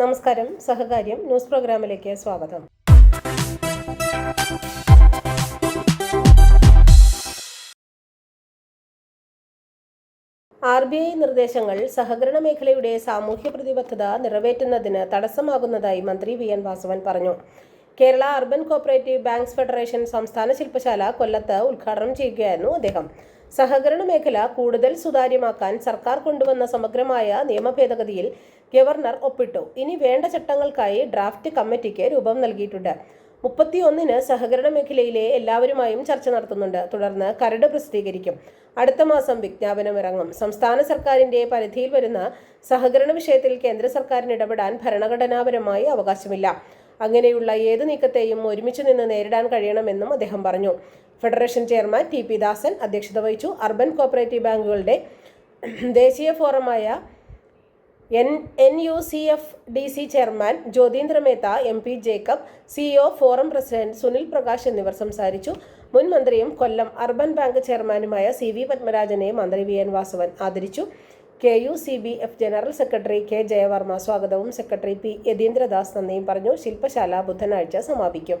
നമസ്കാരം. സഹകാര്യം ന്യൂസ് പ്രോഗ്രാമിലേക്ക് സ്വാഗതം. ആർ ബി ഐ നിർദ്ദേശങ്ങൾ സഹകരണ മേഖലയുടെ സാമൂഹ്യ പ്രതിബദ്ധത നിറവേറ്റുന്നതിന് തടസ്സമാകുന്നതായി മന്ത്രി വി എൻ വാസവൻ പറഞ്ഞു. Kerala urban cooperative banks federation സംസ്ഥാന ശില്പശാല കൊല്ലത്ത് ഉദ്ഘാടനം ചെയ്യുകയായിരുന്നു അദ്ദേഹം. സഹകരണ മേഖല കൂടുതൽ സുതാര്യമാക്കാൻ സർക്കാർ കൊണ്ടുവന്ന സമഗ്രമായ നിയമ ഭേദഗതിയിൽ ഗവർണർ ഒപ്പിട്ടു. ഇനി വേണ്ട ചട്ടങ്ങൾക്കായി ഡ്രാഫ്റ്റ് കമ്മിറ്റിക്ക് രൂപം നൽകിയിട്ടുണ്ട്. മുപ്പത്തിയൊന്നിന് സഹകരണ മേഖലയിലെ എല്ലാവരുമായും ചർച്ച നടത്തുന്നുണ്ട്. തുടർന്ന് കരട് പ്രസിദ്ധീകരിക്കും. അടുത്ത മാസം വിജ്ഞാപനം ഇറങ്ങും സംസ്ഥാന സർക്കാരിന്റെ പരിധിയിൽ വരുന്ന സഹകരണ വിഷയത്തിൽ കേന്ദ്ര സർക്കാരിന് ഇടപെടാൻ ഭരണഘടനാപരമായി അവകാശമില്ല. അങ്ങനെയുള്ള ഏത് നീക്കത്തെയും ഒരുമിച്ച് നിന്ന് നേരിടാൻ കഴിയണമെന്നും അദ്ദേഹം പറഞ്ഞു. Federation chairman T P Dasan അധ്യക്ഷത വഹിച്ചു. അർബൻ കോപ്പറേറ്റീവ് ബാങ്കുകളുടെ ദേശീയ ഫോറമായ N N U C F D C chairman Jyotindra Mehta M P Jacob CEO forum president Sunil Prakash എന്നിവർ സംസാരിച്ചു. മുൻ മന്ത്രിയും കൊല്ലം അർബൻ ബാങ്ക് ചെയർമാനുമായ സി വി പത്മരാജനെ മന്ത്രി വി എൻ വാസവൻ ആദരിച്ചു. K U C B F general secretary K Jayavarma സ്വാഗതവും secretary P Yatheendradas നന്ദിയും പറഞ്ഞു. ശില്പശാല ബുധനാഴ്ച സമാപിക്കും.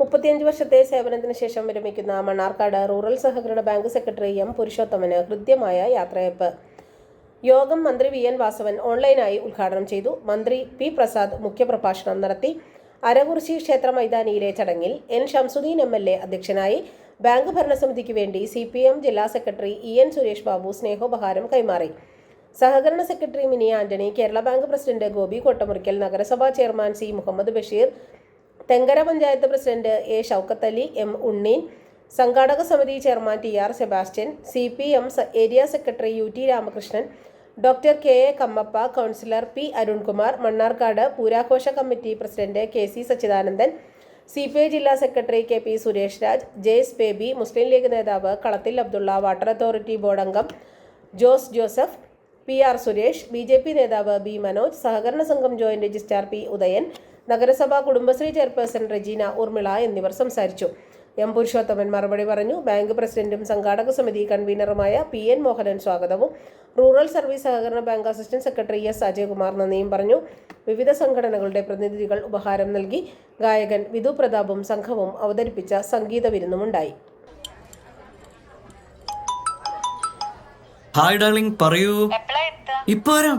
മുപ്പത്തിയഞ്ച് വർഷത്തെ സേവനത്തിന് ശേഷം വിരമിക്കുന്ന മണ്ണാർക്കാട് റൂറൽ സഹകരണ ബാങ്ക് സെക്രട്ടറി എം പുരുഷോത്തമന് ഹൃദ്യമായ യാത്രയപ്പ് യോഗം മന്ത്രി വി എൻ വാസവൻ ഓൺലൈനായി ഉദ്ഘാടനം ചെയ്തു. മന്ത്രി പി പ്രസാദ് മുഖ്യപ്രഭാഷണം നടത്തി. അരകുറിശി ക്ഷേത്ര മൈതാനിയിലെ ചടങ്ങിൽ N Shamsuddin M L A അധ്യക്ഷനായി ബാങ്ക് ഭരണസമിതിക്ക് വേണ്ടി സി പി എം ജില്ലാ secretary E N Suresh Babu സ്നേഹോപഹാരം കൈമാറി. സഹകരണ secretary Mini Antony Kerala bank president Gopi Kottamurikkal നഗരസഭാ chairman C Muhammad Basheer Thenkara panchayat president A Shoukathali M Unneen സംഘാടക സമിതി chairman T R Sebastian C P M area secretary U T Ramakrishnan doctor K A Kammappa councillor P Arunkumar Mannarkkad പൂരാഘോഷ committee president K C Sachidanandan C P I ജില്ലാ secretary K P Suresh Raj Jaise Baby Muslim League നേതാവ് Kalathil Abdullah water authority board അംഗം Jose Joseph P R Suresh B J P നേതാവ് B Manoj സഹകരണ സംഘം joint registrar P Udayan നഗരസഭാ Kudumbashree chairperson Regina Urmila എന്നിവർ സംസാരിച്ചു. M Purushothaman മറുപടി പറഞ്ഞു. ബാങ്ക് പ്രസിഡന്റും സംഘാടക സമിതി കൺവീനറുമായ പി എൻ മോഹനൻ സ്വാഗതവും. റൂറൽ സർവീസ് സഹകരണ bank assistant secretary S Ajayakumar നന്ദിയും പറഞ്ഞു. വിവിധ സംഘടനകളുടെ പ്രതിനിധികൾ ഉപഹാരം നൽകി. ഗായകൻ വിധു പ്രതാപും സംഘവും അവതരിപ്പിച്ച സംഗീത വിരുന്നുമുണ്ടായി. ഹായ് ഡാർലിംഗ് പറയൂ? ഇപ്പൊ വരാം.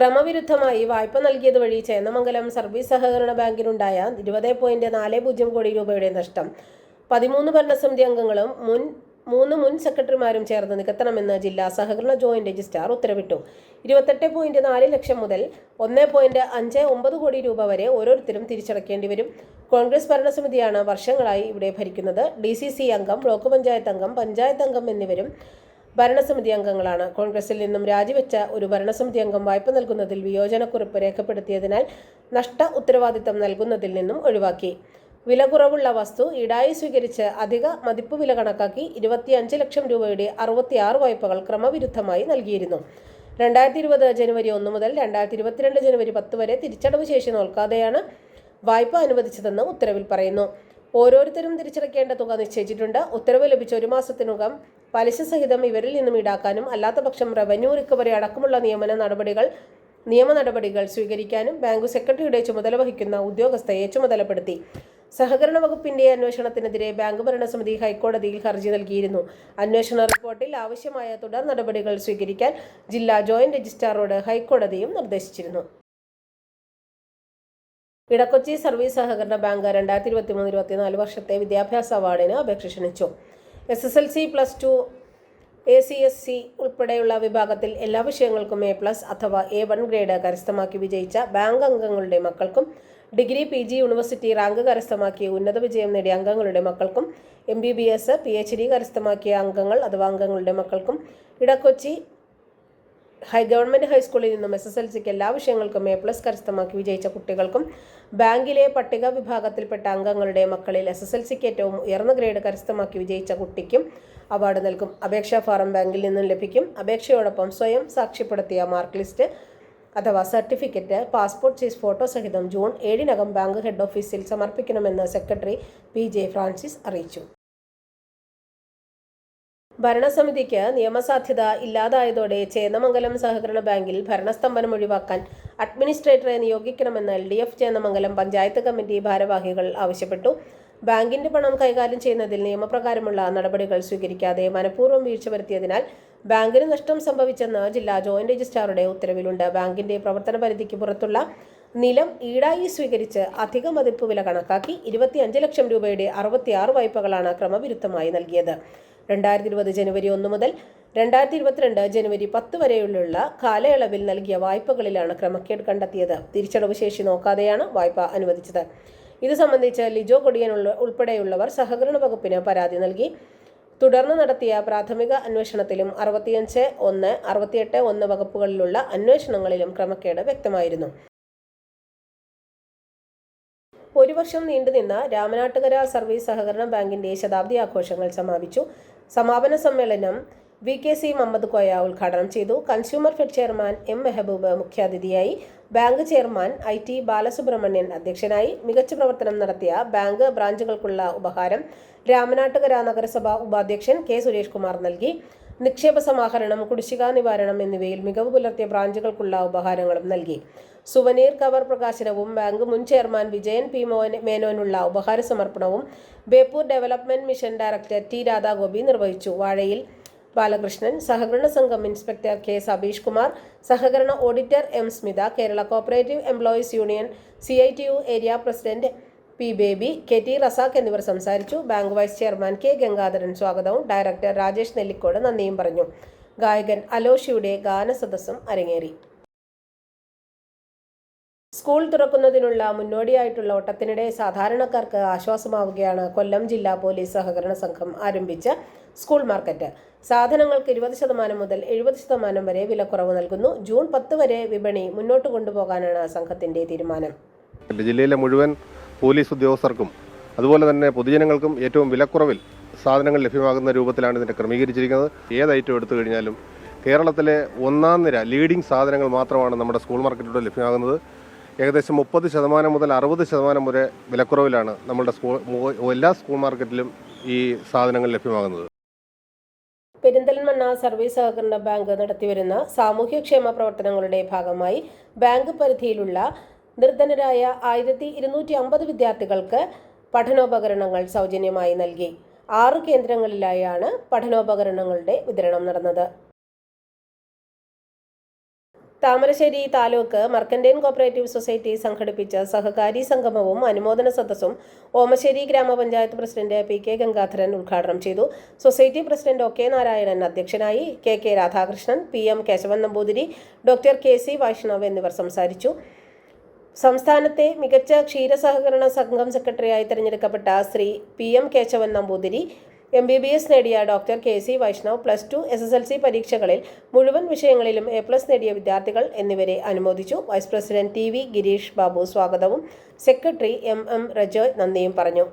ക്രമവിരുദ്ധമായി വായ്പ നൽകിയത് വഴി ചേന്നമംഗലം സർവീസ് സഹകരണ ബാങ്കിനുണ്ടായ ഇരുപത് പോയിന്റ് നാല് പൂജ്യം കോടി രൂപയുടെ നഷ്ടം. പതിമൂന്ന് ഭരണസമിതി അംഗങ്ങളും മുൻ മൂന്ന് മുൻ സെക്രട്ടറിമാരും ചേർന്ന് നികത്തണമെന്ന് ജില്ലാ സഹകരണ ജോയിന്റ് രജിസ്ട്രാർ ഉത്തരവിട്ടു. ഇരുപത്തെട്ട് പോയിന്റ് നാല് ലക്ഷം മുതൽ ഒന്ന് പോയിന്റ് അഞ്ച് ഒമ്പത് കോടി രൂപ വരെ ഓരോരുത്തരും തിരിച്ചടക്കേണ്ടി വരും. കോൺഗ്രസ് ഭരണസമിതിയാണ് വർഷങ്ങളായി ഇവിടെ ഭരിക്കുന്നത്. ഡി അംഗം ബ്ലോക്ക് പഞ്ചായത്ത് അംഗം പഞ്ചായത്ത് അംഗം എന്നിവരും ഭരണസമിതി അംഗങ്ങളാണ്. കോൺഗ്രസിൽ നിന്നും രാജിവെച്ച ഒരു ഭരണസമിതി അംഗം വായ്പ നൽകുന്നതിൽ വിയോജനക്കുറിപ്പ് രേഖപ്പെടുത്തിയതിനാൽ നഷ്ട ഉത്തരവാദിത്തം നൽകുന്നതിൽ നിന്നും ഒഴിവാക്കി. വില കുറവുള്ള വസ്തു ഇടായി സ്വീകരിച്ച് അധിക മതിപ്പ് വില കണക്കാക്കി ഇരുപത്തിയഞ്ച് ലക്ഷം രൂപയുടെ അറുപത്തിയാറ് വായ്പകൾ ക്രമവിരുദ്ധമായി നൽകിയിരുന്നു. രണ്ടായിരത്തി ഇരുപത് ജനുവരി ഒന്ന് മുതൽ രണ്ടായിരത്തി ഇരുപത്തിരണ്ട് ജനുവരി പത്ത് വരെ തിരിച്ചടവ് ശേഷി നോൽക്കാതെയാണ് വായ്പ അനുവദിച്ചതെന്ന് ഉത്തരവിൽ പറയുന്നു. ഓരോരുത്തരും തിരിച്ചടയ്ക്കേണ്ട തുക നിശ്ചയിച്ചിട്ടുണ്ട്. ഉത്തരവ് ലഭിച്ച ഒരു മാസത്തിനകം പലിശ സഹിതം ഇവരിൽ നിന്നും ഈടാക്കാനും അല്ലാത്തപക്ഷം റവന്യൂ റിക്കവറി അടക്കമുള്ള നിയമന നടപടികൾ നിയമ നടപടികൾ സ്വീകരിക്കാനും ബാങ്ക് സെക്രട്ടറിയുടെ ചുമതല വഹിക്കുന്ന ഉദ്യോഗസ്ഥയെ ചുമതലപ്പെടുത്തി. സഹകരണ വകുപ്പിന്റെ അന്വേഷണത്തിനെതിരെ ബാങ്ക് ഭരണസമിതി ഹൈക്കോടതിയിൽ ഹർജി നൽകിയിരുന്നു. അന്വേഷണ റിപ്പോർട്ടിൽ ആവശ്യമായ തുടർ നടപടികൾ സ്വീകരിക്കാൻ ജില്ലാ ജോയിന്റ് രജിസ്ട്രാറോട് ഹൈക്കോടതിയും നിർദ്ദേശിച്ചിരുന്നു. ഇടക്കൊച്ചി സർവീസ് സഹകരണ ബാങ്ക് രണ്ടായിരത്തി ഇരുപത്തിമൂന്ന് ഇരുപത്തിനാല് വർഷത്തെ വിദ്യാഭ്യാസ അവാർഡിന് അപേക്ഷ ക്ഷണിച്ചു. S S L C plus two A C S C ഉൾപ്പെടെയുള്ള വിഭാഗത്തിൽ എല്ലാ വിഷയങ്ങൾക്കും എ പ്ലസ് അഥവാ എ വൺ ഗ്രേഡ് കരസ്ഥമാക്കി വിജയിച്ച ബാങ്ക് അംഗങ്ങളുടെ മക്കൾക്കും degree P G university rank കരസ്ഥമാക്കിയ ഉന്നത വിജയം നേടിയ അംഗങ്ങളുടെ മക്കൾക്കും M B B S P H D കരസ്ഥമാക്കിയ അംഗങ്ങൾ അഥവാ അംഗങ്ങളുടെ മക്കൾക്കും ഇടക്കൊച്ചി ഹൈ ഗവൺമെന്റ് ഹൈസ്കൂളിൽ നിന്നും എസ് എസ് എൽ സിക്ക് എല്ലാ വിഷയങ്ങൾക്കും എ പ്ലസ് കരസ്ഥമാക്കി വിജയിച്ച കുട്ടികൾക്കും ബാങ്കിലെ പട്ടിക വിഭാഗത്തിൽപ്പെട്ട അംഗങ്ങളുടെ മക്കളിൽ എസ് എസ് എൽ സിക്ക് ഏറ്റവും ഉയർന്ന ഗ്രേഡ് കരസ്ഥമാക്കി വിജയിച്ച കുട്ടിക്കും അവാർഡ് നൽകും. അപേക്ഷാ ഫാറം ബാങ്കിൽ നിന്നും ലഭിക്കും. അപേക്ഷയോടൊപ്പം സ്വയം സാക്ഷ്യപ്പെടുത്തിയ മാർക്ക് ലിസ്റ്റ് അഥവാ സർട്ടിഫിക്കറ്റ് പാസ്പോർട്ട് സൈസ് ഫോട്ടോ സഹിതം ജൂൺ ഏഴിനകം ബാങ്ക് ഹെഡ് ഓഫീസിൽ സമർപ്പിക്കണമെന്ന് സെക്രട്ടറി പി ജെ ഫ്രാൻസിസ് അറിയിച്ചു. ഭരണസമിതിക്ക് നിയമസാധ്യത ഇല്ലാതായതോടെ ചേന്നമംഗലം സഹകരണ ബാങ്കിൽ ഭരണസ്തംഭനം ഒഴിവാക്കാൻ അഡ്മിനിസ്ട്രേറ്ററെ നിയോഗിക്കണമെന്ന് L D F Chennamangalam panchayat committee ഭാരവാഹികൾ ആവശ്യപ്പെട്ടു. ബാങ്കിന്റെ പണം കൈകാര്യം ചെയ്യുന്നതിൽ നിയമപ്രകാരമുള്ള നടപടികൾ സ്വീകരിക്കാതെ മനഃപൂർവം വീഴ്ച വരുത്തിയതിനാൽ ബാങ്കിന് നഷ്ടം സംഭവിച്ചെന്ന് ജില്ലാ ജോയിന്റ് രജിസ്ട്രാറുടെ ഉത്തരവിലുണ്ട്. ബാങ്കിന്റെ പ്രവർത്തന പരിധിക്ക് പുറത്തുള്ള നിലം ഈടായി സ്വീകരിച്ച് അധിക മതിപ്പ് വില കണക്കാക്കി ഇരുപത്തിയഞ്ച് ലക്ഷം രൂപയുടെ അറുപത്തിയാറ് വായ്പകളാണ് ക്രമവിരുദ്ധമായി നൽകിയത്. രണ്ടായിരത്തി ഇരുപത് ജനുവരി ഒന്ന് മുതൽ രണ്ടായിരത്തി ഇരുപത്തിരണ്ട് ജനുവരി പത്ത് വരെയുള്ള കാലയളവിൽ നൽകിയ വായ്പകളിലാണ് ക്രമക്കേട് കണ്ടെത്തിയത്. തിരിച്ചടവ് ശേഷി നോക്കാതെയാണ് വായ്പ അനുവദിച്ചത്. ഇത് സംബന്ധിച്ച് ലിജോ കൊടിയൻ ഉൾപ്പെടെയുള്ളവർ സഹകരണ വകുപ്പിന് പരാതി നൽകി. തുടർന്ന് നടത്തിയ പ്രാഥമിക അന്വേഷണത്തിലും അറുപത്തിയഞ്ച് ഒന്ന് അറുപത്തിയെട്ട് ഒന്ന് വകുപ്പുകളിലുള്ള അന്വേഷണങ്ങളിലും ക്രമക്കേട് വ്യക്തമായിരുന്നു. ഒരു വർഷം നീണ്ടുനിന്ന രാമനാട്ടുകര സർവീസ് സഹകരണ ബാങ്കിന്റെ ശതാബ്ദി ആഘോഷങ്ങൾ സമാപിച്ചു. സമാപന സമ്മേളനം V K C Muhammad Koya ഉദ്ഘാടനം ചെയ്തു. Consumer fed chairman M Mehaboob മുഖ്യാതിഥിയായി. Bank chairman I T Balasubramanian അധ്യക്ഷനായി. മികച്ച പ്രവർത്തനം നടത്തിയ ബാങ്ക് ബ്രാഞ്ചുകൾക്കുള്ള ഉപഹാരം രാമനാട്ടുകര നഗരസഭ ഉപാധ്യക്ഷൻ കെ സുരേഷ് കുമാർ നൽകി. നിക്ഷേപ സമാഹരണം കുടിശ്ശിക നിവാരണം എന്നിവയിൽ മികവ് പുലർത്തിയ ബ്രാഞ്ചുകൾക്കുള്ള ഉപഹാരങ്ങളും നൽകി. സുവനീർ കവർ പ്രകാശനവും ബാങ്ക് മുൻ ചെയർമാൻ വിജയൻ പി മോൻ മേനോനുള്ള ഉപഹാര സമർപ്പണവും Beypore development mission director T Radhagopi നിർവഹിച്ചു. വാഴയിൽ ബാലകൃഷ്ണൻ സഹകരണ സംഘം ഇൻസ്പെക്ടർ കെ സബീഷ് കുമാർ സഹകരണ auditor M Smitha Kerala cooperative employees union C I T U area president P Baby K T Razak എന്നിവർ സംസാരിച്ചു. Bank vice chairman K Gangadharan സ്വാഗതവും director Rajesh Nellikode നന്ദിയും പറഞ്ഞു. ഗായകൻ അലോഷിയുടെ ഗാനസദസ്സും അരങ്ങേറി. സ്കൂൾ തുറക്കുന്നതിനുള്ള മുന്നോടിയായിട്ടുള്ള ഓട്ടത്തിനിടെ സാധാരണക്കാർക്ക് ആശ്വാസമാവുകയാണ് കൊല്ലം ജില്ലാ പോലീസ് സഹകരണ സംഘം ആരംഭിച്ച സ്കൂൾ മാർക്കറ്റ്. സാധനങ്ങൾക്ക് ഇരുപത് ശതമാനം മുതൽ എഴുപത് ശതമാനം വരെ വിലക്കുറവ് നൽകുന്നു. ജൂൺ പത്ത് വരെ വിപണി മുന്നോട്ട് കൊണ്ടുപോകാനാണ് സംഘത്തിന്റെ തീരുമാനം. ജില്ലയിലെ മുഴുവൻ പോലീസ് ഉദ്യോഗസ്ഥർക്കും അതുപോലെ തന്നെ പൊതുജനങ്ങൾക്കും ഏറ്റവും വിലക്കുറവിൽ സാധനങ്ങൾ ലഭ്യമാകുന്ന രൂപത്തിലാണ് ഇതിന്റെ ക്രമീകരിച്ചിരിക്കുന്നത്. ഏത് ഐറ്റം എടുത്തു കഴിഞ്ഞാലും കേരളത്തിലെ ഒന്നാം നിര ലീഡിംഗ് സാധനങ്ങൾ മാത്രമാണ് നമ്മുടെ സ്കൂൾ മാർക്കറ്റിലൂടെ ലഭ്യമാകുന്നത്. ഏകദേശം മുപ്പത് ശതമാനം മുതൽ അറുപത് ശതമാനം വരെ വിലക്കുറവിലാണ് നമ്മളുടെ സ്കൂൾ എല്ലാ സ്കൂൾ മാർക്കറ്റിലും ഈ സാധനങ്ങൾ ലഭ്യമാകുന്നത്. പെരിന്തൽമണ്ണ സർവീസ് സഹകരണ ബാങ്ക് നടത്തിവരുന്ന സാമൂഹ്യക്ഷേമ പ്രവർത്തനങ്ങളുടെ ഭാഗമായി ബാങ്ക് പരിധിയിലുള്ള നിർധനരായ ആയിരത്തി ഇരുന്നൂറ്റി അമ്പത് വിദ്യാർത്ഥികൾക്ക് പഠനോപകരണങ്ങൾ സൗജന്യമായി നൽകി. ആറ് കേന്ദ്രങ്ങളിലായാണ് പഠനോപകരണങ്ങളുടെ വിതരണം നടന്നത്. Thamarassery taluk mercantile cooperative society സംഘടിപ്പിച്ച സഹകാരി സംഗമവും അനുമോദന സദസ്സും ഓമശ്ശേരി ഗ്രാമപഞ്ചായത്ത് പ്രസിഡന്റ് പി കെ ഗംഗാധരൻ ഉദ്ഘാടനം ചെയ്തു. Society president O K Narayanan അധ്യക്ഷനായി K K Radhakrishnan P M Keshavan Namboothiri doctor K C Vaishnav എന്നിവർ സംസാരിച്ചു. സംസ്ഥാനത്തെ മികച്ച ക്ഷീരസഹകരണ സംഘം സെക്രട്ടറിയായി തിരഞ്ഞെടുക്കപ്പെട്ട Shri P M Keshavan Namboothiri M B B S നേടിയ doctor K C Vaishnav plus two S S L C പരീക്ഷകളിൽ മുഴുവൻ വിഷയങ്ങളിലും എ പ്ലസ് നേടിയ വിദ്യാർത്ഥികൾ എന്നിവരെ അനുമോദിച്ചു. Vice president T V Girish Babu സ്വാഗതവും. സെക്രട്ടറി എം എം റജോയ് നന്ദിയും പറഞ്ഞു.